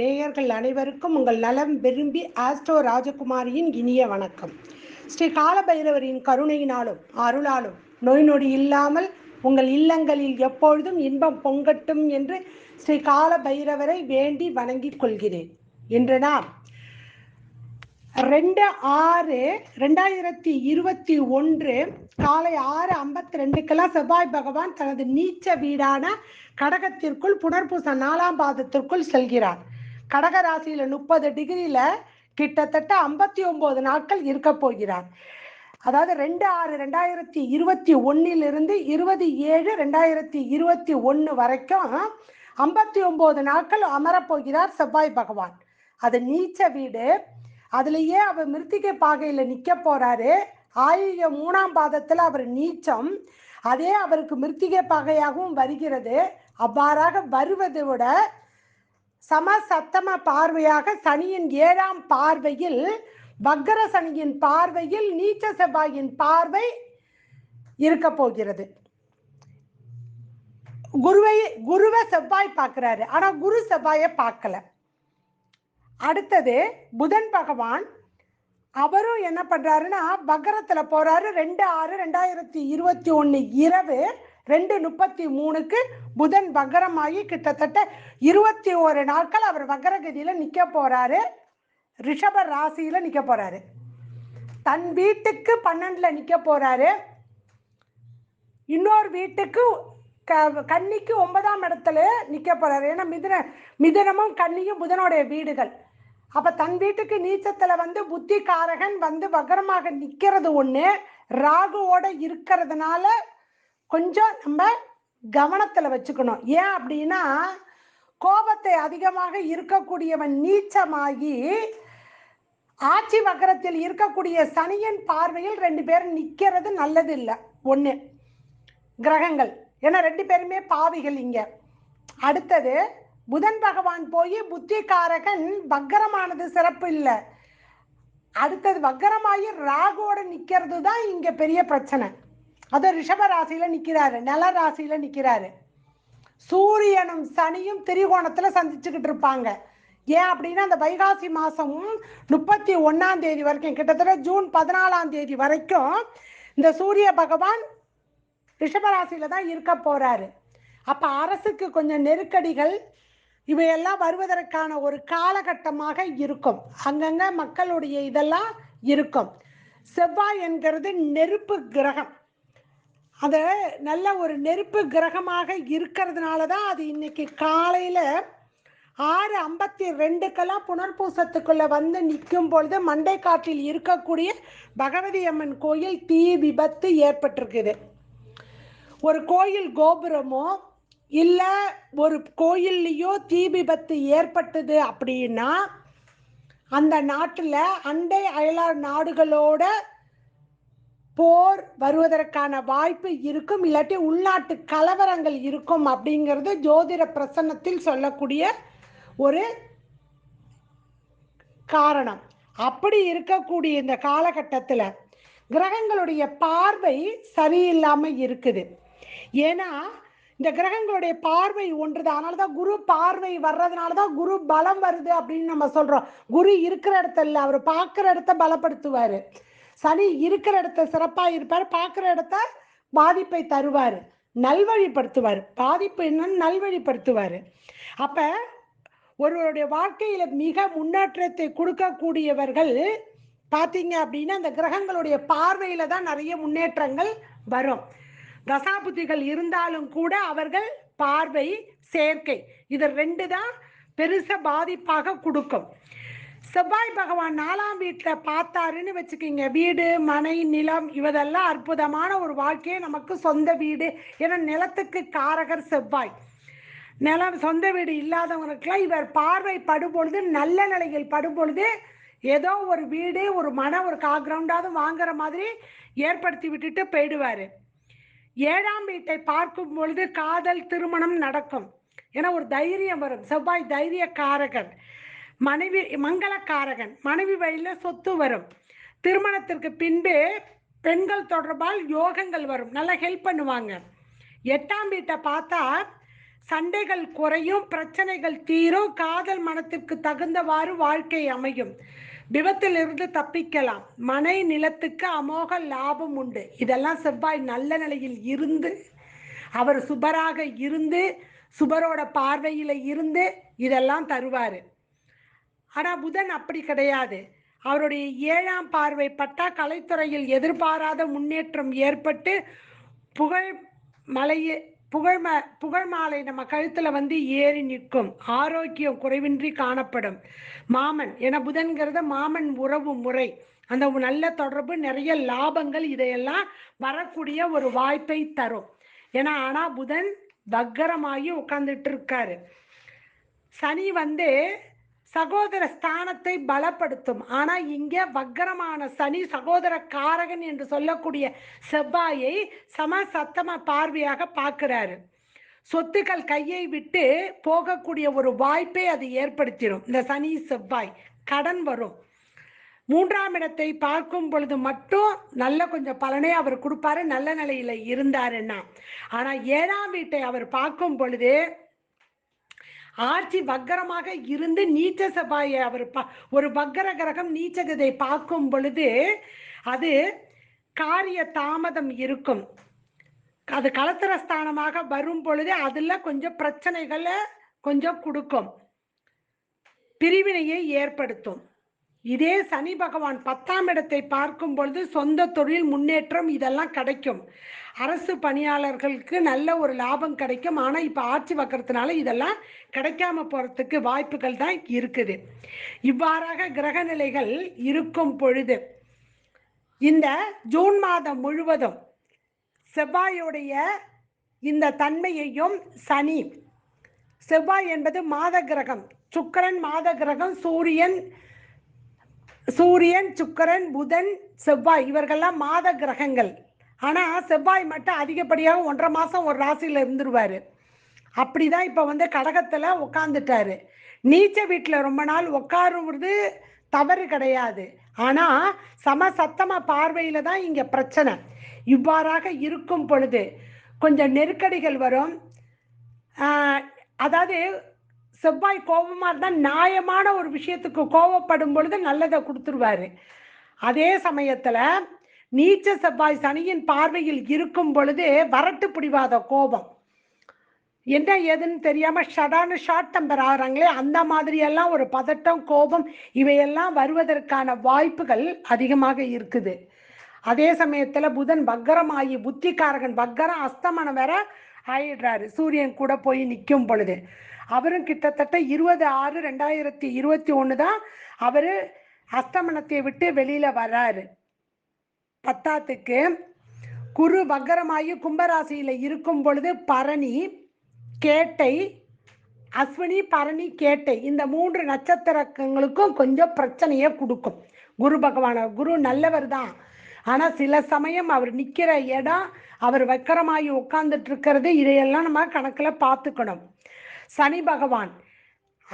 நேயர்கள் அனைவருக்கும் உங்கள் நலம் விரும்பி ஆஸ்ட்ரோ ராஜகுமாரியின் இனிய வணக்கம். ஸ்ரீ காலபைரவரின் கருணையினாலும் அருளாலும் நோய் நொடி இல்லாமல் உங்கள் இல்லங்களில் எப்பொழுதும் இன்பம் பொங்கட்டும் என்று ஸ்ரீ காலபைரவரை வேண்டி வணங்கிக் கொள்கிறேன். இன்று நாம் ரெண்டு ஆறு ரெண்டாயிரத்தி இருபத்தி ஒன்று காலை ஆறு ஐம்பத்தி ரெண்டுக்கெல்லாம் செவ்வாய் பகவான் தனது நீச்ச வீடான கடகத்திற்குள் புனர்பூச நாலாம் பாதத்திற்குள் செல்கிறார். கடக ராசியில முப்பது டிகிரியில கிட்டத்தட்ட ஐம்பத்தி ஒன்பது நாட்கள் இருக்க போகிறார். அதாவது ரெண்டு ஆறு ரெண்டாயிரத்தி இருபத்தி ஒன்னிலிருந்து இருபது ஏழு ரெண்டாயிரத்தி இருபத்தி ஒன்று வரைக்கும் ஐம்பத்தி ஒன்பது நாட்கள் அமரப்போகிறார் செவ்வாய் பகவான். அது நீச்ச வீடு. அதுலயே அவர் மிருத்திகை பாகையில நிக்க போறாரு. ஆயுக மூணாம் பாதத்துல அவர் நீச்சம். அதே அவருக்கு மிருத்திகை பாகையாகவும் வருகிறது. அவ்வாறாக வருவதை விட சம சத்தம பார்வையாக சனியின் ஏழாம் பார்வையில் வக்கர சனியின் பார்வையில் நீச்ச செவ்வாயின் பார்வை இருக்க போகிறது. குருவை குருவை செவ்வாய் பார்க்கிறாரு. ஆனா குரு செவ்வாயை பார்க்கல. அடுத்தது புதன் பகவான். அவரும் என்ன பண்ணுறாருன்னா வக்கரத்துல போகிறாரு ரெண்டு ஆறு ரெண்டாயிரத்தி இருபத்தி ஒன்று இரவு ரெண்டு முப்பத்தி மூணுக்கு புதன் வக்கரமாகி கிட்டத்தட்ட இருபத்தி ஒரு நாட்கள் அவர் வக்கரகதியில நிற்க போகிறாரு ரிஷப ராசியில் நிற்க போகிறாரு தன் வீட்டுக்கு பன்னெண்டில் நிற்க போகிறாரு இன்னொரு வீட்டுக்கு க- கன்னிக்கு ஒன்பதாம் இடத்துல நிற்க போகிறாரு ஏன்னா மிதுன மிதுனமும் கன்னியும் புதனுடைய வீடுகள். அப்ப தன் வீட்டுக்கு நீச்சத்துல வந்து புத்தி காரகன் வந்து வக்கரமாக நிக்கிறது ஒண்ணு ராகுவோட இருக்கிறதுனால கொஞ்சம் நம்ம கவனத்துல வச்சுக்கணும். ஏன் அப்படின்னா கோபத்தை அதிகமாக இருக்கக்கூடியவன் நீச்சமாகி ஆட்சி வக்கரத்தில் இருக்கக்கூடிய சனியன் பார்வையில் ரெண்டு பேரும் நிக்கிறது நல்லது இல்லை ஒண்ணு கிரகங்கள். ஏன்னா ரெண்டு பேருமே பாவிகள் இங்க. அடுத்தது புதன் பகவான் போய் புத்திகாரகன் வக்கரமானது சிறப்பு இல்லை. அடுத்தது வக்கரமாகி ராகுவோட நிற்கிறது தான் இங்கே பெரிய பிரச்சனை. அது ரிஷப ராசியில் நிற்கிறாரு நல ராசியில் நிற்கிறாரு சூரியனும் சனியும் திரிகோணத்தில் சந்திச்சுக்கிட்டு இருப்பாங்க. ஏன் அப்படின்னா அந்த வைகாசி மாதம் முப்பத்தி ஒன்றாம் தேதி வரைக்கும் கிட்டத்தட்ட ஜூன் பதினாலாம் தேதி வரைக்கும் இந்த சூரிய பகவான் ரிஷபராசியில் தான் இருக்க போகிறாரு அப்போ அரசுக்கு கொஞ்சம் நெருக்கடிகள் இவையெல்லாம் வருவதற்கான ஒரு காலகட்டமாக இருக்கும். அங்கங்க மக்களுடைய இதெல்லாம் இருக்கும். செவ்வாய் என்கிறது நெருப்பு கிரகம். அது நல்ல ஒரு நெருப்பு கிரகமாக இருக்கிறதுனால தான் அது இன்னைக்கு காலையில் ஆறு ஐம்பத்தி ரெண்டுக்கெல்லாம் புனர்பூசத்துக்குள்ளே வந்து நிற்கும் பொழுது மண்டைக்காட்டில் இருக்கக்கூடிய பகவதி அம்மன் கோயில் தீ விபத்து ஏற்பட்டிருக்குது. ஒரு கோயில் கோபுரமோ இல்லை ஒரு கோயில்லையோ தீ விபத்து ஏற்பட்டது அப்படின்னா அந்த நாட்டில் அண்டை அயலார் நாடுகளோட போர் வருவதற்கான வாய்ப்பு இருக்கும் இல்லாட்டி உள்நாட்டு கலவரங்கள் இருக்கும் அப்படிங்கிறது ஜோதிட பிரசன்னத்தில் சொல்லக்கூடிய ஒரு காரணம். அப்படி இருக்கக்கூடிய இந்த காலகட்டத்தில் கிரகங்களுடைய பார்வை சரியில்லாமல் இருக்குது. ஏன்னா இந்த கிரகங்களுடைய பார்வை ஒன்றுதான். அதனால தான் குரு பார்வை வர்றதுனால தான் குரு பலம் வருது அப்படின்னு நம்ம சொல்றோம். குரு இருக்கிற இடத்துல இல்லை அவர் பார்க்குற இடத்த பலப்படுத்துவார். சனி இருக்கிற இடத்த சிறப்பாக இருப்பார் பார்க்குற இடத்த பாதிப்பை தருவார் நல்வழிப்படுத்துவார். பாதிப்பு என்னன்னு நல்வழிப்படுத்துவார். அப்போ ஒருவருடைய வாழ்க்கையில மிக முன்னேற்றத்தை கொடுக்கக்கூடியவர்கள் பார்த்தீங்க அப்படின்னா அந்த கிரகங்களுடைய பார்வையில தான் நிறைய முன்னேற்றங்கள் வரும். தசாபுத்திகள் இருந்தாலும் கூட அவர்கள் பார்வை சேர்க்கை. இது ரெண்டு தான் பெருச பாதிப்பாக கொடுக்கும். செவ்வாய் பகவான் நாலாம் வீட்டில் பார்த்தாருன்னு வச்சுக்கிங்க. வீடு மனை நிலம் இவதெல்லாம் அற்புதமான ஒரு வாழ்க்கையை நமக்கு சொந்த வீடு. ஏன்னா நிலத்துக்கு காரகர் செவ்வாய். நிலம் சொந்த வீடு இல்லாதவங்களுக்கெல்லாம் இவர் பார்வை படுபொழுது நல்ல நிலையில் படுபொழுது ஏதோ ஒரு வீடு ஒரு மன ஒரு காக்ரவுண்டாவது வாங்குற மாதிரி ஏற்படுத்தி விட்டுட்டு போயிடுவார். ஏழாம் வீட்டை பார்க்கும் பொழுது காதல் திருமணம் நடக்கும் ஏன்னா ஒரு தைரியம் வரும். செவ்வாய் தைரிய காரகன் மனைவி மங்களக்காரகன் மனைவி வழியில் சொத்து வரும். திருமணத்திற்கு பின்பு பெண்கள் தொடர்பால் யோகங்கள் வரும். நல்லா ஹெல்ப் பண்ணுவாங்க. எட்டாம் வீட்டை பார்த்தா சண்டைகள் குறையும் பிரச்சனைகள் தீரும் காதல் மனத்திற்கு தகுந்தவாறு வாழ்க்கை அமையும். விபத்திலிருந்து தப்பிக்கலாம். மனை நிலத்துக்கு அமோக லாபம் உண்டு. இதெல்லாம் செவ்வாய் நல்ல நிலையில் இருந்து அவர் சுபராக இருந்து சுபரோட பார்வையில் இருந்து இதெல்லாம் தருவார். ஆனால் புதன் அப்படி கிடையாது. அவருடைய ஏழாம் பார்வை பட்டா கலைத்துறையில் எதிர்பாராத முன்னேற்றம் ஏற்பட்டு புகழ் மலையை புகழ் ம புகழ் மாலை நம்ம கழுத்தில் வந்து ஏறி நிற்கும். ஆரோக்கியம் குறைவின்றி காணப்படும். மாமன் என புதன்கிறது மாமன் உறவு முறை. அந்த நல்ல தொடர்பு நிறைய லாபங்கள் இதையெல்லாம் வரக்கூடிய ஒரு வாய்ப்பை தரும். ஏன்னா ஆனால் புதன் வக்கரமாகி உட்கார்ந்துட்டு இருக்காரு. சனி வந்து சகோதர ஸ்தானத்தை பலப்படுத்தும். ஆனா இங்க வக்கரமான சனி சகோதர காரகன் என்று சொல்லக்கூடிய செவ்வாயை சம சத்தம பார்வையாக பார்க்கிறாரு. சொத்துக்கள் கையை விட்டு போகக்கூடிய ஒரு வாய்ப்பை அது ஏற்படுத்திடும். இந்த சனி செவ்வாய் கடன் வரும். மூன்றாம் இடத்தை பார்க்கும் பொழுது மட்டும் நல்ல கொஞ்சம் பலனே அவர் கொடுப்பாரு. நல்ல நிலையில இருந்தாருன்னா. ஆனா ஏழாம் வீட்டை அவர் பார்க்கும் பொழுது ஆட்சி வக்கரமாக இருந்து நீச்ச சபாயை அவர் பா ஒரு வக்கர கிரகம் நீச்சகதை பார்க்கும் பொழுது அது காரிய தாமதம் இருக்கும். அது கலத்திர ஸ்தானமாக வரும் பொழுது அதில் கொஞ்சம் பிரச்சனைகளை கொஞ்சம் கொடுக்கும். பிரிவினையை ஏற்படுத்தும். இதே சனி பகவான் பத்தாம் இடத்தை பார்க்கும் பொழுது சொந்த தொழில் முன்னேற்றம் இதெல்லாம் கிடைக்கும். அரசு பணியாளர்களுக்கு நல்ல ஒரு லாபம் கிடைக்கும். ஆனால் இப்போ ஆட்சி வக்கறதுனால இதெல்லாம் கிடைக்காம போகிறதுக்கு வாய்ப்புகள் தான் இருக்குது. இவ்வாறாக கிரக நிலைகள் இருக்கும் பொழுது இந்த ஜூன் மாதம் முழுவதும் செவ்வாயுடைய இந்த தன்மையையும் சனி செவ்வாய் என்பது மாத கிரகம் சுக்கரன் மாத கிரகம் சூரியன் சூரியன் சுக்கரன் புதன் செவ்வாய் இவர்கள்லாம் மாத கிரகங்கள். ஆனால் செவ்வாய் மட்டும் அதிகப்படியாக ஒன்றரை மாதம் ஒரு ராசியில் இருந்துருவார். அப்படி தான் இப்போ வந்து கடகத்தில் உட்காந்துட்டாரு நீச்ச வீட்டில் ரொம்ப நாள் உட்காருவது தவறு கிடையாது. ஆனால் சம சத்தம பார்வையில் தான் இங்கே பிரச்சனை. இவ்வாறாக இருக்கும் பொழுது கொஞ்சம் நெருக்கடிகள் வரும். அதாவது செவ்வாய் கோபமாக இருந்தால் நியாயமான ஒரு விஷயத்துக்கு கோபப்படும் பொழுது நல்லதை கொடுத்துருவாரு. அதே சமயத்தில் நீச்ச செவ்வாய் சனியின் பார்வையில் இருக்கும் பொழுது வரட்டு பிடிவாத கோபம். என்ன ஏதுன்னு தெரியாம ஷடான ஷார்ட் டெம்பர் ஆகிறாங்களே அந்த மாதிரியெல்லாம் ஒரு பதட்டம் கோபம் இவையெல்லாம் வருவதற்கான வாய்ப்புகள் அதிகமாக இருக்குது. அதே சமயத்துல புதன் பக்கரமாகி புத்திகாரகன் பக்கரம் அஸ்தமனம் வேற ஆயிடுறாரு. சூரியன் கூட போய் நிற்கும் பொழுது. அவரும் கிட்டத்தட்ட இருபது ஆறு ரெண்டாயிரத்தி இருபத்தி ஒன்று தான் அவர் அஸ்தமனத்தை விட்டு வெளியில் வர்றாரு பத்தாத்துக்கு குரு வக்கரமாகி கும்பராசியில் இருக்கும் பொழுது பரணி கேட்டை அஸ்வினி பரணி கேட்டை இந்த மூன்று நட்சத்திரங்களுக்கும் கொஞ்சம் பிரச்சனையை கொடுக்கும். குரு பகவான குரு நல்லவர் தான் ஆனால் சில சமயம் அவர் நிற்கிற இடம் அவர் வக்கரமாகி உட்கார்ந்துட்டு இருக்கிறது இதையெல்லாம் நம்ம கணக்கில் பார்த்துக்கணும். சனி பகவான்.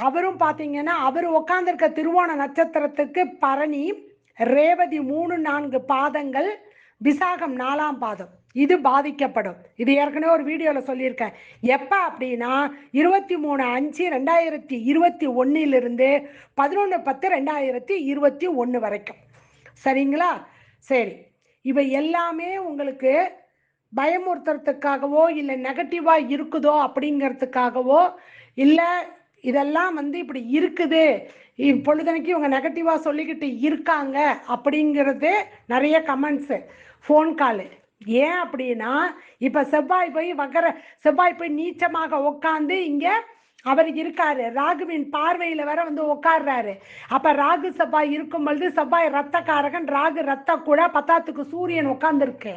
அவரும் பார்த்தீங்கன்னா அவர் உட்காந்துருக்க திருவோண நட்சத்திரத்துக்கு பரணி ரேவதி மூணு நான்கு பாதங்கள் விசாகம் நாலாம் பாதம். இது பாதிக்கப்படும். இது ஏற்கனவே ஒரு வீடியோவில் சொல்லியிருக்கேன். எப்போ அப்படின்னா இருபத்தி மூணு அஞ்சு ரெண்டாயிரத்தி இருபத்தி ஒன்றிலிருந்து பதினொன்று பத்து ரெண்டாயிரத்தி இருபத்தி ஒன்று வரைக்கும். சரிங்களா? சரி. இவை எல்லாமே உங்களுக்கு பயமுறுத்துறதுக்காகவோ இல்லை நெகட்டிவாக இருக்குதோ அப்படிங்கிறதுக்காகவோ இல்லை இதெல்லாம் வந்து இப்படி இருக்குது. இப்பொழுதனைக்கு இவங்க நெகட்டிவாக சொல்லிக்கிட்டு இருக்காங்க அப்படிங்கிறது நிறைய கமெண்ட்ஸு ஃபோன் காலு ஏன் அப்படின்னா இப்போ செவ்வாய் போய் வக்கர செவ்வாய் போய் நீச்சமாக உட்காந்து இங்கே அவர் இருக்காரு. ராகுவின் பார்வையில வேற வந்து உட்காடுறாரு அப்ப ராகு செவ்வாய் இருக்கும் பொழுது செவ்வாய் ரத்தக்காரகன் ராகு ரத்த கூட பத்தாத்துக்கு சூரியன் உட்கார்ந்துருக்கு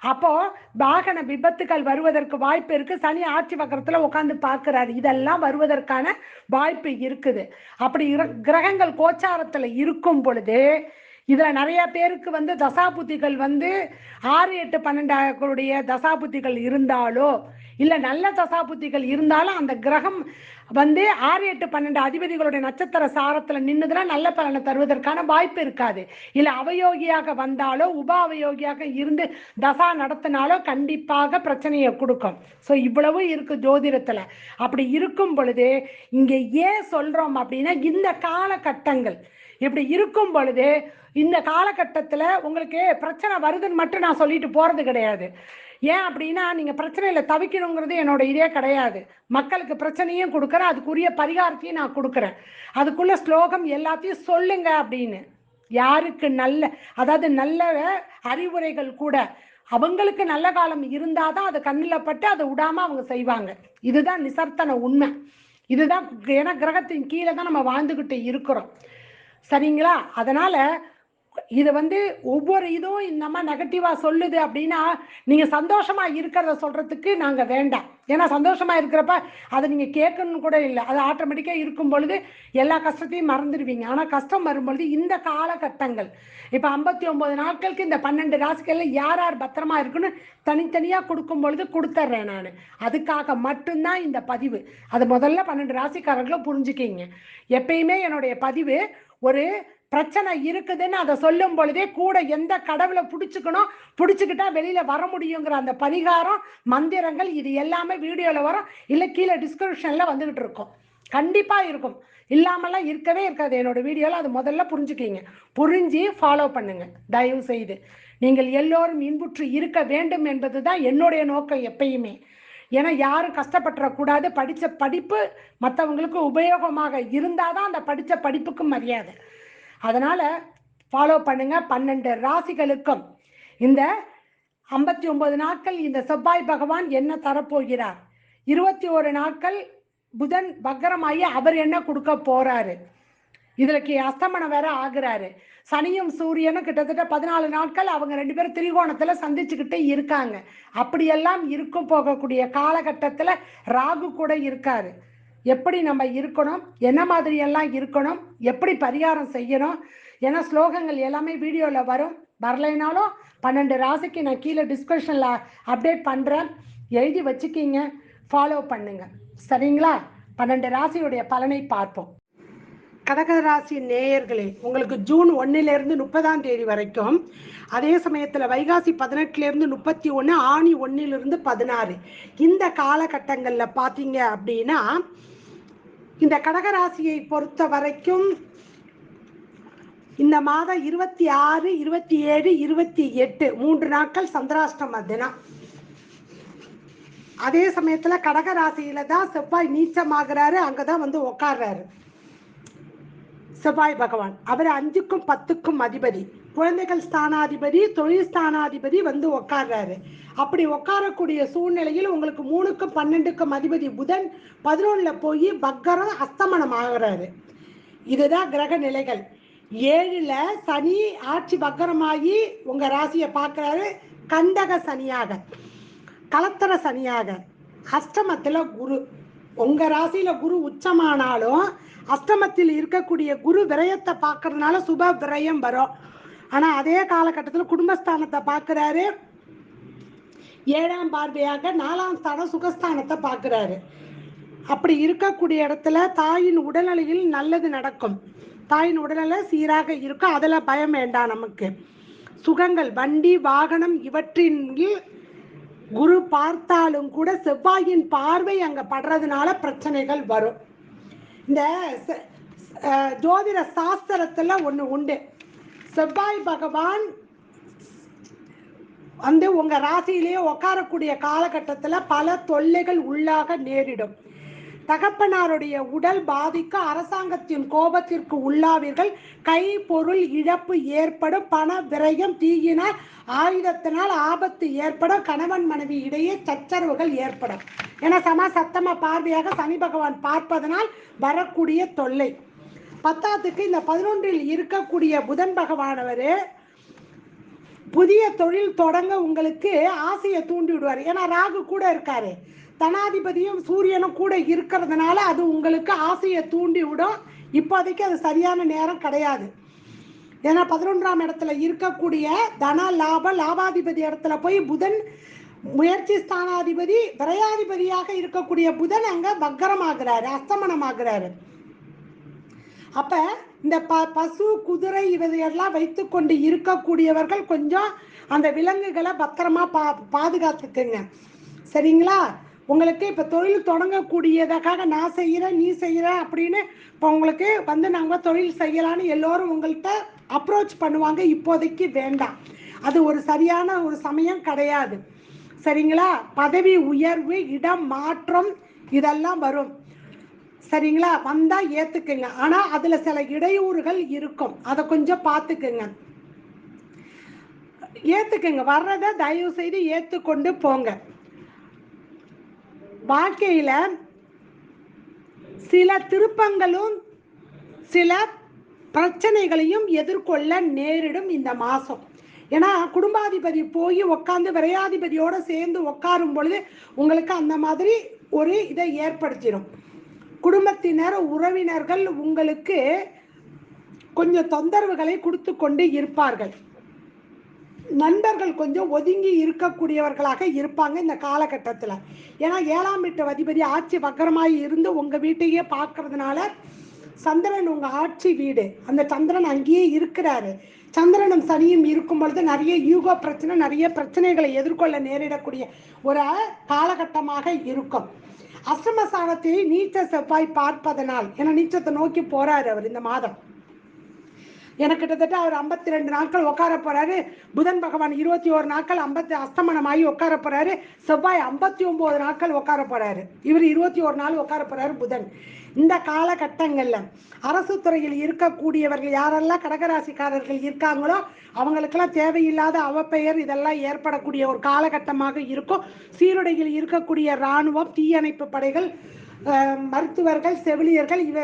அப்போ வாகன விபத்துகள் வருவதற்கு வாய்ப்பு இருக்கு. சனி ஆட்சி வக்கரத்துல உட்காந்து பார்க்கிறாரு. இதெல்லாம் வருவதற்கான வாய்ப்பு இருக்குது. அப்படி கிரகங்கள் கோச்சாரத்துல இருக்கும் பொழுது இதுல நிறைய பேருக்கு வந்து தசாபுத்திகள் வந்து ஆறு எட்டு பன்னெண்டாக்களுடைய தசாபுத்திகள் இருந்தாலோ இல்லை நல்ல தசாபுத்திகள் இருந்தாலும் அந்த கிரகம் வந்து ஆறு எட்டு பன்னெண்டு அதிபதிகளுடைய நட்சத்திர சாரத்தில் நின்றுதுன்னா நல்ல பலனை தருவதற்கான வாய்ப்பு இருக்காது. இல்லை அவயோகியாக வந்தாலோ உப அவயோகியாக இருந்து தசா நடத்தினாலோ கண்டிப்பாக பிரச்சனையை கொடுக்கும். ஸோ இவ்வளவு இருக்கு ஜோதிடத்தில். அப்படி இருக்கும் பொழுது இங்கே ஏன் சொல்கிறோம் அப்படின்னா இந்த காலகட்டங்கள். இப்படி இருக்கும் பொழுது இந்த காலகட்டத்தில் உங்களுக்கு பிரச்சனை வருதுன்னு மட்டும் நான் சொல்லிட்டு போகிறது கிடையாது. ஏன் அப்படின்னா நீங்கள் பிரச்சனையில் தவிக்கணுங்கிறது என்னோட இதே கிடையாது. மக்களுக்கு பிரச்சனையும் கொடுக்குறேன் அதுக்குரிய பரிகாரத்தையும் நான் கொடுக்குறேன். அதுக்குள்ள ஸ்லோகம் எல்லாத்தையும் சொல்லுங்க அப்படின்னு. யாருக்கு நல்ல அதாவது நல்ல அறிவுரைகள் கூட அவங்களுக்கு நல்ல காலம் இருந்தால் தான் அது கண்ணில் பட்டு அதை விடாமல் அவங்க செய்வாங்க. இதுதான் நிசர்த்தன உண்மை. இதுதான் ஏன்னா கிரகத்தின் கீழே தான் நம்ம வாழ்ந்துக்கிட்டு இருக்கிறோம். சரிங்களா? அதனால இதை வந்து ஒவ்வொரு இதுவும் இந்த மாதிரி நெகட்டிவா சொல்லுது அப்படின்னா நீங்க சந்தோஷமா இருக்கிறத சொல்றதுக்கு நாங்க வேண்டாம். ஏன்னா சந்தோஷமா இருக்கிறப்ப அதை நீங்க கேட்கணும்னு கூட இல்லை. அது ஆட்டோமேட்டிக்கா இருக்கும் பொழுது எல்லா கஷ்டத்தையும் மறந்துடுவீங்க. ஆனா கஷ்டம் வரும்பொழுது இந்த காலகட்டங்கள் இப்ப ஐம்பத்தி ஒன்பது நாட்களுக்கு இந்த பன்னெண்டு ராசிகள்ல யார் யார் பத்திரமா இருக்குன்னு தனித்தனியா கொடுக்கும் பொழுது கொடுத்துட்றேன் நான். அதுக்காக மட்டும்தான் இந்த பதிவு. அது முதல்ல பன்னெண்டு ராசிக்காரர்களும் புரிஞ்சுக்கிங்க. எப்பயுமே என்னுடைய பதிவு ஒரு பிரச்சனை இருக்குதுன்னு அதை சொல்லும் பொழுதே கூட எந்த கடவுளை பிடிச்சிக்கணும் பிடிச்சிக்கிட்டா வெளியில வர முடியுங்கிற அந்த பரிகாரம் மந்திரங்கள் இது எல்லாமே வீடியோவில் வரும். இல்லை கீழே டிஸ்கிரிப்ஷன்ல வந்துகிட்டு இருக்கும். கண்டிப்பா இருக்கும். இல்லாமலாம் இருக்கவே இருக்காது. என்னோட வீடியோவில் அது முதல்ல புரிஞ்சுக்கிங்க. புரிஞ்சு ஃபாலோ பண்ணுங்க. தயவு செய்து. நீங்கள் எல்லோரும் இன்புற்று இருக்க வேண்டும் என்பது தான் என்னுடைய நோக்கம் எப்பயுமே. ஏன்னா யாரும் கஷ்டப்பட்டுறக்கூடாது. படித்த படிப்பு மற்றவங்களுக்கு உபயோகமாக இருந்தால் தான் அந்த படித்த படிப்புக்கும் மரியாதை. அதனால் ஃபாலோ பண்ணுங்க. பன்னெண்டு ராசிகளுக்கும் இந்த ஐம்பத்தி ஒன்பது நாட்கள் இந்த செவ்வாய் பகவான் என்ன தரப்போகிறார்? இருபத்தி ஒரு நாட்கள் புதன் பக்கரமாகி அவர் என்ன கொடுக்க போறாரு? இதுலக்கு அஸ்தமனம் வேற ஆகுறாரு. சனியும் சூரியனும் கிட்டத்தட்ட பதினாலு நாட்கள் அவங்க ரெண்டு பேரும் திரிகோணத்துல சந்திச்சுக்கிட்டே இருக்காங்க. அப்படியெல்லாம் இருக்கும் போகக்கூடிய காலகட்டத்துல ராகு கூட இருக்காரு. எப்படி நம்ம இருக்கணும்? என்ன மாதிரியெல்லாம் இருக்கணும்? எப்படி பரிகாரம் செய்யணும்? ஏன்னா ஸ்லோகங்கள் எல்லாமே வீடியோவில் வரும். வரலைனாலும் பன்னெண்டு ராசிக்கு நான் கீழே டிஸ்கஷனில் அப்டேட் பண்ணுறேன் எழுதி வச்சுக்கிங்க. ஃபாலோ பண்ணுங்க. சரிங்களா? பன்னெண்டு ராசியுடைய பலனை பார்ப்போம். கடகராசி நேயர்களே உங்களுக்கு ஜூன் ஒன்னிலிருந்து முப்பதாம் தேதி வரைக்கும் அதே சமயத்தில் வைகாசி பதினெட்டுலேருந்து முப்பத்தி ஒன்று ஆணி ஒன்னிலிருந்து பதினாறு. இந்த காலகட்டங்களில் பார்த்தீங்க அப்படின்னா இந்த கடகராசியை பொறுத்த வரைக்கும் இந்த மாதம் இருபத்தி ஆறு இருபத்தி ஏழு இருபத்தி எட்டு மூன்று நாட்கள் சந்திராஷ்டம தினம். அதே சமயத்துல கடகராசியில தான் செவ்வாய் நீச்சமாகிறாரு அங்கதான் வந்து உக்காடுறாரு செவ்வாய் பகவான். அவர் அஞ்சுக்கும் பத்துக்கும் அதிபதி. குழந்தைகள் ஸ்தானாதிபதி தொழில் ஸ்தானாதிபதி வந்து உட்கார்றாரு அப்படி உட்காரக்கூடிய சூழ்நிலையில் உங்களுக்கு மூணுக்கும் பன்னெண்டுக்கும் அதிபதி புதன் பதினொன்னுல போய் பக்கரம் அஸ்தமனம் ஆகிறாரு. இதுதான் கிரக நிலைகள். ஏழுல சனி ஆட்சி பக்கரமாகி உங்க ராசியை பார்க்கறாரு. கண்டக சனியாக. கலத்தர சனியாக. அஷ்டமத்துல குரு. உங்க ராசியில குரு உச்சமானாலும் அஷ்டமத்தில் இருக்கக்கூடிய குரு விரயத்தை பார்க்கறதுனால சுப விரயம் வரும். ஆனா அதே காலகட்டத்தில் குடும்பஸ்தானத்தை பார்க்குறாரு. ஏழாம் பார்வையாக நாலாம் ஸ்தானம் சுகஸ்தானத்தை பார்க்குறாரு. அப்படி இருக்கக்கூடிய இடத்துல தாயின் உடல்நிலையில் நல்லது நடக்கும். தாயின் உடல்நிலை சீராக இருக்கும். அதில் பயம் வேண்டாம் நமக்கு. சுகங்கள் வண்டி வாகனம் இவற்றின் குரு பார்த்தாலும் கூட செவ்வாயின் பார்வை அங்கே படுறதுனால பிரச்சனைகள் வரும். இந்த ஜோதிட சாஸ்திரத்துல ஒண்ணு உண்டு. செவ்வாய் பகவான் வந்து உங்க ராசியிலேயே உட்காரக்கூடிய காலகட்டத்துல பல தொல்லைகள் உள்ளாக நேரிடும். தகப்பனாருடைய உடல் பாதிக்க அரசாங்கத்தின் கோபத்திற்கு உள்ளாவீர்கள். கை பொருள் இழப்பு ஏற்படும். பண விரயம் தீயினால் ஆயுதத்தினால் ஆபத்து ஏற்படும். கணவன் மனைவி இடையே சச்சரவுகள் ஏற்படும். என சம சத்தம பார்வையாக சனி பகவான் பார்ப்பதனால் வரக்கூடிய தொல்லை. பத்தாத்துக்கு இந்த பதினொன்றில் இருக்கக்கூடிய புதன் பகவானவர் புதிய தொழில் தொடங்க உங்களுக்கு ஆசையை தூண்டி விடுவார் ஏன்னா ராகு கூட இருக்காரு. தனாதிபதியும் சூரியனும் கூட இருக்கிறதுனால அது உங்களுக்கு ஆசையை தூண்டி விடும். இப்போதைக்கு அது சரியான நேரம் கிடையாது. ஏன்னா பதினொன்றாம் இடத்துல இருக்கக்கூடிய தன லாப லாபாதிபதி இடத்துல போய் புதன் முயற்சி ஸ்தானாதிபதி விரையாதிபதியாக இருக்கக்கூடிய புதன் அங்க வக்கரமாகிறாரு அஸ்தமனமாகிறாரு. அப்ப இந்த ப பசு குதிரை இவையெல்லாம் வைத்துக்கொண்டு இருக்கக்கூடியவர்கள் கொஞ்சம் அந்த விலங்குகளை பத்திரமா பா பாதுகாத்துக்குங்க. சரிங்களா? உங்களுக்கு இப்போ தொழில் தொடங்கக்கூடியதுக்காக நான் செய்கிறேன் நீ செய்கிற அப்படின்னு இப்போ உங்களுக்கு வந்து நாங்கள் தொழில் செய்யலான்னு எல்லோரும் உங்கள்கிட்ட அப்ரோச் பண்ணுவாங்க. இப்போதைக்கு வேண்டாம். அது ஒரு சரியான ஒரு சமயம் கிடையாது. சரிங்களா? பதவி உயர்வு இடம் மாற்றம் இதெல்லாம் வரும். சரிங்களா? வந்தா ஏத்துக்குங்க. ஆனா அதுல சில இடையூறுகள் இருக்கும். அதை கொஞ்சம் பார்த்துக்குங்க. ஏத்துக்குங்க. வர்றதை தயவு செய்து ஏத்துக்கொண்டு போங்க. வாழ்க்கையில சில திருப்பங்களும் சில பிரச்சனைகளையும் எதிர்கொள்ள நேரிடும் இந்த மாசம். ஏன்னா குடும்பாதிபதி போய் உட்காந்து விரையாதிபதியோட சேர்ந்து உட்காரும் பொழுது உங்களுக்கு அந்த மாதிரி ஒரு இதை ஏற்படுத்திடும் குடும்பத்தினர் உறவினர்கள் உங்களுக்கு கொஞ்சம் தொந்தரவுகளை கொடுத்து கொண்டு இருப்பார்கள். நண்பர்கள் கொஞ்சம் ஒதுங்கி இருக்கக்கூடியவர்களாக இருப்பாங்க இந்த காலகட்டத்தில். ஏன்னா ஏழாம் வீட்டு அதிபதி ஆட்சி வக்கரமாய் இருந்து உங்கள் வீட்டையே பார்க்கறதுனால சந்திரன் உங்கள் ஆட்சி வீடு. அந்த சந்திரன் அங்கேயே இருக்கிறாரு. சந்திரனும் சனியும் இருக்கும் பொழுது நிறைய யூகோ பிரச்சனை நிறைய பிரச்சனைகளை எதிர்கொள்ள நேரிடக்கூடிய ஒரு காலகட்டமாக இருக்கும். அஷ்டமஸ்தானத்தை நீச்ச செவ்வாய் பார்ப்பதனால் ஏன்னா நீச்சத்தை நோக்கி போறாரு அவர் இந்த மாதம். எனக்கு கிட்டத்தட்ட அவர் ஐம்பத்தி ரெண்டு நாட்கள் உட்கார போறாரு. புதன் பகவான் இருபத்தி ஓரு நாட்கள் ஐம்பத்தி அஸ்தமனமாகி உட்கார போறாரு. செவ்வாய் ஐம்பத்தி ஒன்பது நாட்கள் உட்கார போறாரு. இவர் இருபத்தி ஒரு நாள் உட்கார போறாரு புதன். இந்த காலகட்டங்கள்ல அரசு துறையில் இருக்கக்கூடியவர்கள் யாரெல்லாம் கடகராசிக்காரர்கள் இருக்காங்களோ அவங்களுக்கெல்லாம் தேவையில்லாத அவப்பெயர் இதெல்லாம் ஏற்படக்கூடிய ஒரு காலகட்டமாக இருக்கும். சீருடையில் இருக்கக்கூடிய இராணுவம் தீயணைப்பு படைகள் மருத்துவர்கள் செவிலியர்கள் இவ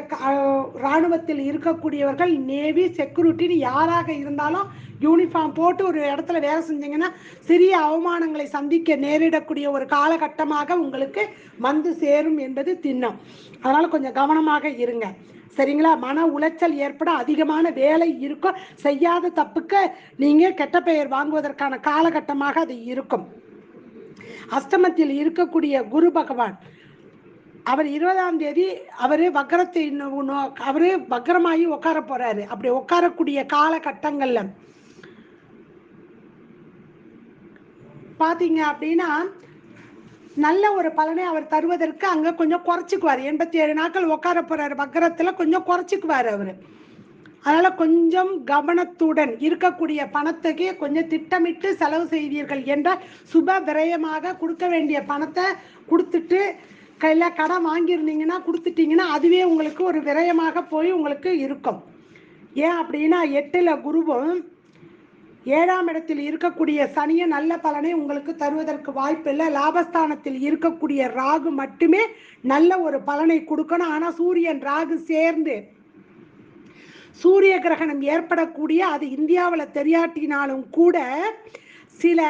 இராணுவத்தில் இருக்கக்கூடியவர்கள் நேவி செக்யூரிட்டின்னு யாராக இருந்தாலும் யூனிஃபார்ம் போட்டு ஒரு இடத்துல வேலை செஞ்சீங்கன்னா சிறிய அவமானங்களை சந்திக்க நேரிடக்கூடிய ஒரு காலகட்டமாக உங்களுக்கு வந்து சேரும் என்பது திண்ணம். அதனால் கொஞ்சம் கவனமாக இருங்க. சரிங்களா? மன உளைச்சல் ஏற்பட அதிகமான வேலை இருக்கும். செய்யாத தப்புக்கு நீங்கள் கெட்ட பெயர் வாங்குவதற்கான காலகட்டமாக அது இருக்கும். அஷ்டமத்தில் இருக்கக்கூடிய குரு பகவான் அவர் இருபதாம் தேதி அவர் வக்கரத்தை அவர் வக்கரமாகி உட்கார போறாரு. அப்படி உட்காரக்கூடிய காலகட்டங்கள்ல. பாத்தீங்க அப்படின்னா நல்ல ஒரு பலனை அவர் தருவதற்கு அங்க கொஞ்சம் குறைச்சிக்குவார். எண்பத்தி ஏழு நாட்கள் உட்கார போறாரு வக்கரத்துல கொஞ்சம் குறைச்சிக்குவார் அவரு. அதனால கொஞ்சம் கவனத்துடன் இருக்கக்கூடிய பணத்துக்கே கொஞ்சம் திட்டமிட்டு செலவு செய்வீர்கள் என்றால் சுப விரயமாக கொடுக்க வேண்டிய பணத்தை கொடுத்துட்டு கையில் கடன் வாங்கியிருந்தீங்கன்னா கொடுத்துட்டீங்கன்னா அதுவே உங்களுக்கு ஒரு விரயமாக போய் உங்களுக்கு இருக்கும். ஏன் அப்படின்னா எட்டுல குருவும் ஏழாம் இடத்தில் இருக்கக்கூடிய சனியை நல்ல பலனை உங்களுக்கு தருவதற்கு வாய்ப்பில்லை லாபஸ்தானத்தில் இருக்கக்கூடிய ராகு மட்டுமே நல்ல ஒரு பலனை கொடுக்கணும். ஆனால் சூரியன் ராகு சேர்ந்து சூரிய கிரகணம் ஏற்படக்கூடிய அது இந்தியாவில் தெரியாட்டினாலும் கூட சில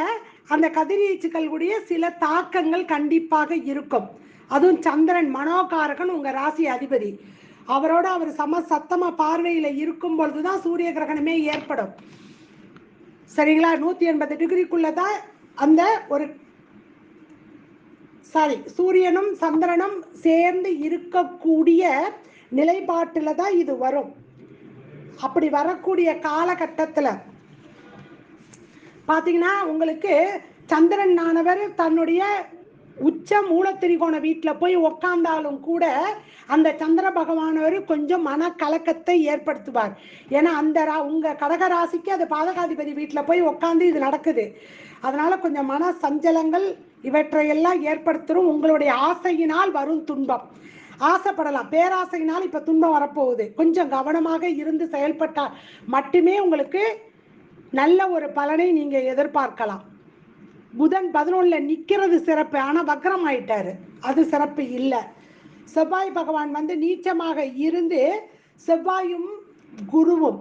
அந்த கதிர்வீச்சுகளுடைய சில தாக்கங்கள் கண்டிப்பாக இருக்கும். அதுவும் சந்திரன் மனோகாரகன் உங்க ராசி அதிபதி. அவரோட அவர் சம சத்தமா பார்வையில இருக்கும் பொழுதுதான் சூரிய கிரகணமே ஏற்படும். சரிங்களா? நூத்தி எண்பது டிகிரிக்குள்ள தான் அந்த ஒரு சாரி சூரியனும் சந்திரனும் சேர்ந்து இருக்கக்கூடிய நிலைப்பாட்டில் தான் இது வரும். அப்படி வரக்கூடிய காலகட்டத்தில் பாத்தீங்கன்னா உங்களுக்கு சந்திரன் ஆனவர் தன்னுடைய உச்ச மூலத்திரிகோண வீட்டில் போய் உக்காந்தாலும் கூட அந்த சந்திர பகவானவர் கொஞ்சம் மன கலக்கத்தை ஏற்படுத்துவார். ஏன்னா அந்த ரா உங்கள் கடக ராசிக்கு அது பாதகாதிபதி வீட்டில் போய் உக்காந்து இது நடக்குது. அதனால கொஞ்சம் மன சஞ்சலங்கள் இவற்றையெல்லாம் ஏற்படுத்தும் உங்களுடைய ஆசையினால் வரும் துன்பம். ஆசைப்படலாம். பேராசையினால் இப்போ துன்பம் வரப்போகுது. கொஞ்சம் கவனமாக இருந்து செயல்பட்டால் மட்டுமே உங்களுக்கு நல்ல ஒரு பலனை நீங்கள் எதிர்பார்க்கலாம். புதன் பதினொன்னுல நிக்கிறது சிறப்பு. ஆனா வக்ரம் ஆயிட்டாரு அது சிறப்பு இல்லை. செவ்வாய் பகவான் வந்து நீச்சமாக இருந்து செவ்வாயும் குருவும்.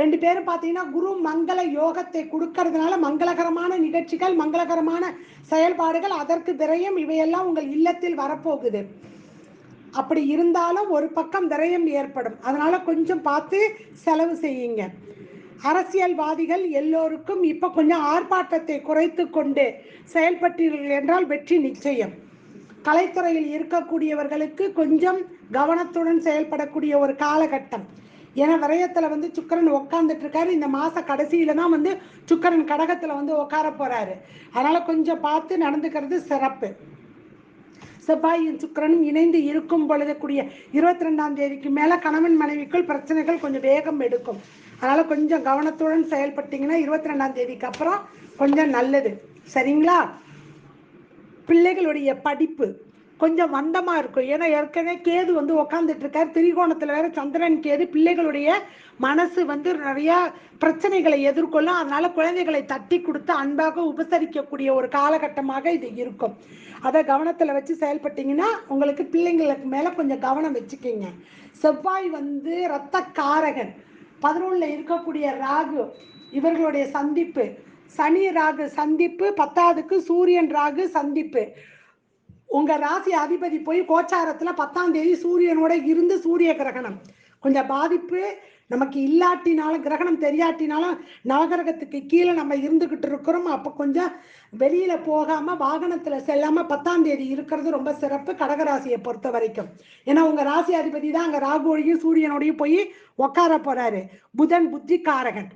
ரெண்டு பேரும் பார்த்தீங்கன்னா குரு மங்கள யோகத்தை கொடுக்கறதுனால மங்களகரமான நிகழ்ச்சிகள் மங்களகரமான செயல்பாடுகள் அதற்கு விரயம் இவையெல்லாம் உங்கள் இல்லத்தில் வரப்போகுது. அப்படி இருந்தாலும் ஒரு பக்கம் விரயம் ஏற்படும். அதனால கொஞ்சம் பார்த்து செலவு செய்யுங்க. அரசியல்வாதிகள் எல்லோருக்கும் இப்போ கொஞ்சம் ஆர்ப்பாட்டத்தை குறைத்து கொண்டு செயல்பட்டீர்கள் என்றால் வெற்றி நிச்சயம். கலைத்துறையில் இருக்கக்கூடியவர்களுக்கு கொஞ்சம் கவனத்துடன் செயல்படக்கூடிய ஒரு காலகட்டம். ஏன்னா விரயத்தில் வந்து சுக்கரன் உட்காந்துட்டு இருக்காரு. இந்த மாத கடைசியில தான் வந்து சுக்கரன் கடகத்தில் வந்து உட்கார போறாரு. அதனால கொஞ்சம் பார்த்து நடந்துக்கிறது சிறப்பு. செவ்வாயும் சுக்கிரனும் இணைந்து இருக்கும் பொழுது கூடிய இருபத்தி ரெண்டாம் தேதிக்கு மேல கணவன் மனைவிக்குள் பிரச்சனைகள் கொஞ்சம் வேகம் எடுக்கும். அதனால கொஞ்சம் கவனத்துடன் செயல்பட்டீங்கன்னா இருபத்தி ரெண்டாம் தேதிக்கு அப்புறம் கொஞ்சம் நல்லது. சரிங்களா? பிள்ளைகளுடைய படிப்பு கொஞ்சம் மந்தமாக இருக்கும். ஏன்னா ஏற்கனவே கேது வந்து உக்காந்துட்டு இருக்காரு. திரிகோணத்தில் வேற சந்திரன் கேது. பிள்ளைகளுடைய மனசு வந்து நிறைய பிரச்சனைகளை எதிர்கொள்ளும். அதனால குழந்தைகளை தட்டி கொடுத்து அன்பாக உபசரிக்கக்கூடிய ஒரு காலகட்டமாக இது இருக்கும். அதை கவனத்தில் வச்சு செயல்பட்டீங்கன்னா உங்களுக்கு பிள்ளைங்களுக்கு மேலே கொஞ்சம் கவனம் வச்சுக்கோங்க. செவ்வாய் வந்து இரத்த காரகன் பதினொன்னுல இருக்கக்கூடிய ராகு இவர்களுடைய சந்திப்பு. சனி ராகு சந்திப்பு பத்தாவதுக்கு சூரியன் ராகு சந்திப்பு. உங்க ராசி அதிபதி போய் கோச்சாரத்துல பத்தாம் தேதி சூரியனோட இருந்து சூரிய கிரகணம். கொஞ்சம் பாதிப்பு நமக்கு இல்லாட்டினாலும் கிரகணம் தெரியாட்டினாலும் நாகரகத்துக்கு கீழே நம்ம இருந்துக்கிட்டு இருக்கிறோம். அப்போ கொஞ்சம் வெளியில போகாம வாகனத்துல செல்லாம பத்தாம் தேதி இருக்கிறது ரொம்ப சிறப்பு கடகராசியை பொறுத்த வரைக்கும். ஏன்னா உங்க ராசி அதிபதி தான் அங்க ராகுவோடையும் சூரியனோடையும் போய் உட்கார போறாரு. புதன் புத்தி காரகன்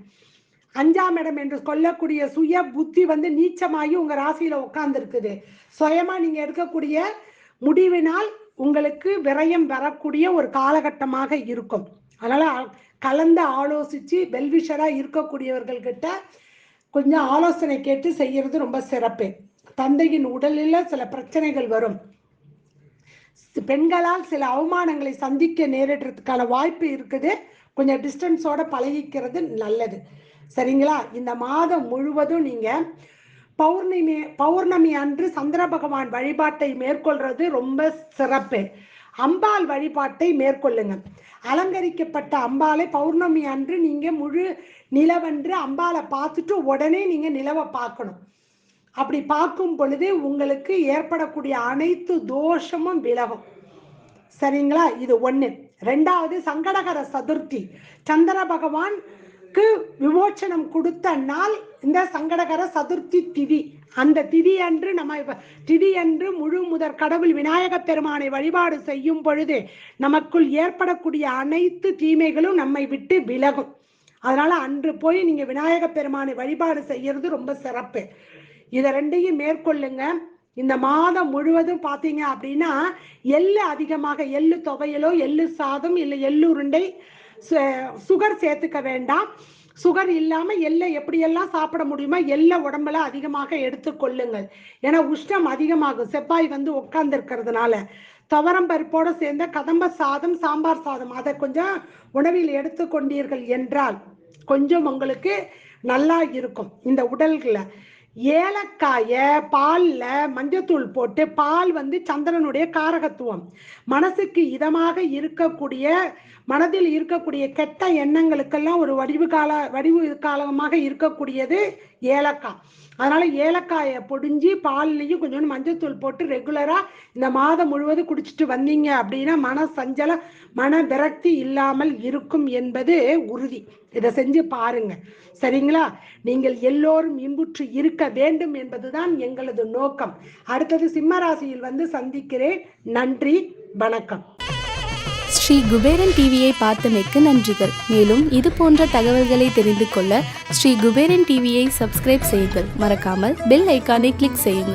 அஞ்சாம் இடம் என்று சொல்லக்கூடிய சுய புத்தி வந்து நீச்சமாகி உங்க ராசியில உட்கார்ந்து இருக்குது சுயமா நீங்க எடுக்கக்கூடிய முடிவினால் உங்களுக்கு விரயம் வரக்கூடிய ஒரு காலகட்டமாக இருக்கும். அதனால கலந்து ஆலோசித்து வெல்விஷராக இருக்கக்கூடியவர்கள்கிட்ட கொஞ்சம் ஆலோசனை கேட்டு செய்யறது ரொம்ப சிறப்பு. தந்தையின் உடலில் சில பிரச்சனைகள் வரும். பெண்களால் சில அவமானங்களை சந்திக்க நேரிடுறதுக்கான வாய்ப்பு இருக்குது. கொஞ்சம் டிஸ்டன்ஸோட பழகிக்கிறது நல்லது. சரிங்களா? இந்த மாதம் முழுவதும் நீங்கள் பௌர்ணமி பௌர்ணமி அன்று சந்திர பகவான் வழிபாட்டை மேற்கொள்றது ரொம்ப சிறப்பு. அம்பாள் வழிபாட்டை மேற்கொள்ளுங்க அலங்கரிக்கப்பட்ட அம்பாளை பௌர்ணமி அன்று நீங்க முழு நிலவன்று அம்பாளை பார்த்துட்டு உடனே நீங்க நிலவை பார்க்கணும். அப்படி பார்க்கும் பொழுது உங்களுக்கு ஏற்படக்கூடிய அனைத்து தோஷமும் விலகும். சரிங்களா? இது ஒன்று ரெண்டாவது சங்கடகர சதுர்த்தி. சந்திர பகவான்க்கு விமோச்சனம் கொடுத்த நாள் இந்த சங்கடகர சதுர்த்தி திதி. அந்த திதி அன்று நம்ம திதி அன்று முழு முதற் கடவுள் விநாயக பெருமானை வழிபாடு செய்யும் பொழுது நமக்குள் ஏற்படக்கூடிய அனைத்து தீமைகளும் நம்மை விட்டு விலகும். அதனால அன்று போய் நீங்க விநாயக பெருமானை வழிபாடு செய்யறது ரொம்ப சிறப்பு. இதை ரெண்டையும் மேற்கொள்ளுங்க. இந்த மாதம் முழுவதும் பார்த்தீங்க அப்படின்னா எள்ளு அதிகமாக எள்ளு துவையலோ எள்ளு சாதம் இல்லை எள்ளு உருண்டை சு- சுகர் சேர்த்துக்க வேண்டாம். சுகர் இல்லாம எல்லை எப்படியெல்லாம் சாப்பிட முடியுமோ எல்லை உடம்புல அதிகமாக எடுத்துக்கொள்ளுங்கள் ஏன்னா உஷ்ணம் அதிகமாகும். செவ்வாய் வந்து உட்கார்ந்துருக்கிறதுனால. துவரம் பருப்போட சேர்ந்த கதம்ப சாதம் சாம்பார் சாதம் அதை கொஞ்சம் உணவில் எடுத்துக்கொண்டீர்கள் என்றால் கொஞ்சம் உங்களுக்கு நல்லா இருக்கும். இந்த உடல்களை ஏலக்காய பால்ல மஞ்சத்தூள் போட்டு பால் வந்து சந்திரனுடைய காரகத்துவம். மனசுக்கு இதமாக இருக்கக்கூடிய மனதில் இருக்கக்கூடிய கெட்ட எண்ணங்களுக்கெல்லாம் ஒரு வடிவு கால வடிவு காலமாக இருக்கக்கூடியது ஏலக்காய். அதனால ஏலக்காயை பொடிஞ்சு பால்லையும் கொஞ்சோண்டு மஞ்சத்தூள் போட்டு ரெகுலரா இந்த மாதம் முழுவதும் குடிச்சிட்டு வந்தீங்க அப்படின்னா மன சஞ்சலம் மன விரக்தி இல்லாமல் இருக்கும் என்பது உறுதி. இதை செஞ்சு பாருங்க. சரிங்களா? நீங்கள் எல்லோரும் இன்புற்று இருக்க வேண்டும் என்பதுதான் எங்களது நோக்கம். அடுத்தது சிம்மராசியில் வந்து சந்திக்கிறேன். நன்றி வணக்கம். ஸ்ரீ குபேரன் டிவியை பார்த்தமைக்கு நன்றிகள். மேலும் இது போன்ற தகவல்களை தெரிந்து கொள்ள ஸ்ரீ குபேரன் டிவியை சப்ஸ்கிரைப் செய்யுங்கள். மறக்காமல் பெல் ஐக்கானை கிளிக் செய்யுங்கள்.